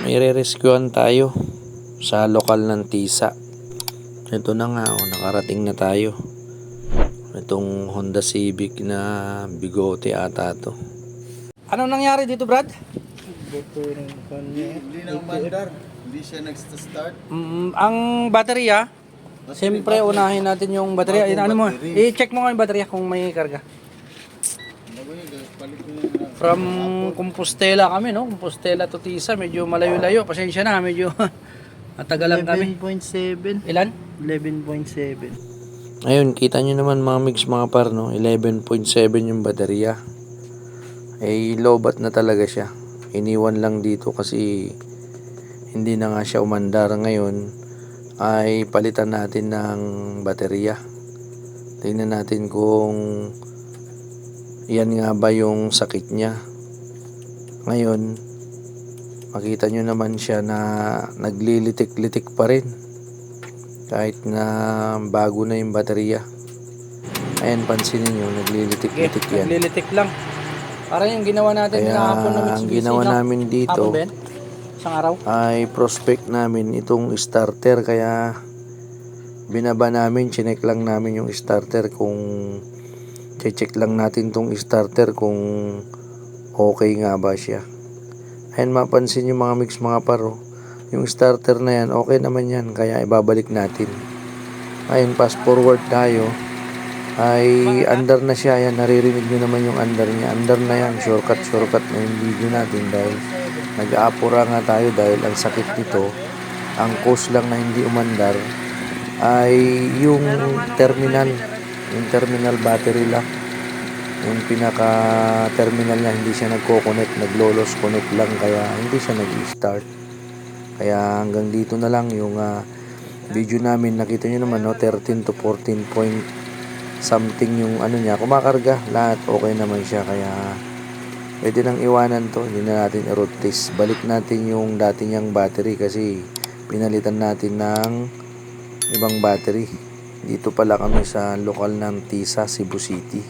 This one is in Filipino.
may re-rescuean tayo sa lokal ng Tisa. Ito na nga, oh, nakarating na tayo. Itong Honda Civic na bigote ata to. Ano nangyari dito, Brad? Hindi na umandar. Hindi siya nag-start. Mm, ang baterya, siyempre unahin natin yung baterya. Ano mo, i-check mo nga yung baterya kung may karga. Bago yun, palit ko. From Compostela kami, no? Compostela to Tisa, medyo malayo-layo. Pasensya na, medyo matagalan kami. 11.7. Ilan? 11.7. Ayun, kita nyo naman mga mix mga par, no? 11.7 yung baterya. Eh, lobat na talaga siya. Iniwan lang dito kasi hindi na nga siya umandar ngayon. Ay palitan natin ng baterya. Tingnan natin kung yan nga ba yung sakit niya. Ngayon, makita nyo naman siya na naglilitik-litik pa rin kahit na bago na yung baterya. Ayan, pansinin nyo, naglilitik-litik yan. Naglilitik lang. Parang yung ginawa natin Kaya kahapon na ang ginawa namin dito Hapon? Isang araw? ay prospect namin itong starter kaya binaba namin, chinek lang namin yung starter kung check lang natin tong starter kung okay nga ba siya. Ayan mapansin yung mga mix mga paro. Yung starter na yan, okay naman yan. Kaya ibabalik natin. Ayun, fast forward tayo. Ay, under na siya. Yan, naririnig nyo naman yung under niya. Under na yan. Shortcut, shortcut na yung video natin dahil nag-aapura nga tayo dahil ang sakit nito, ang cause lang na hindi umandar ay yung terminal, yung terminal battery lock. Yung pinaka terminal niya hindi siya nagko-connect, naglolos connect lang kaya hindi siya nag-start. Kaya hanggang dito na lang yung ah, video namin. Nakita nyo naman no, 13 to 14 point something yung ano niya. Kumakarga, lahat okay naman siya kaya pwede nang iwanan to. Hindi na natin i-road test. Balik natin yung dati niyang battery kasi pinalitan natin ng ibang battery. Dito pala kami sa lokal ng Tisa, Cebu City.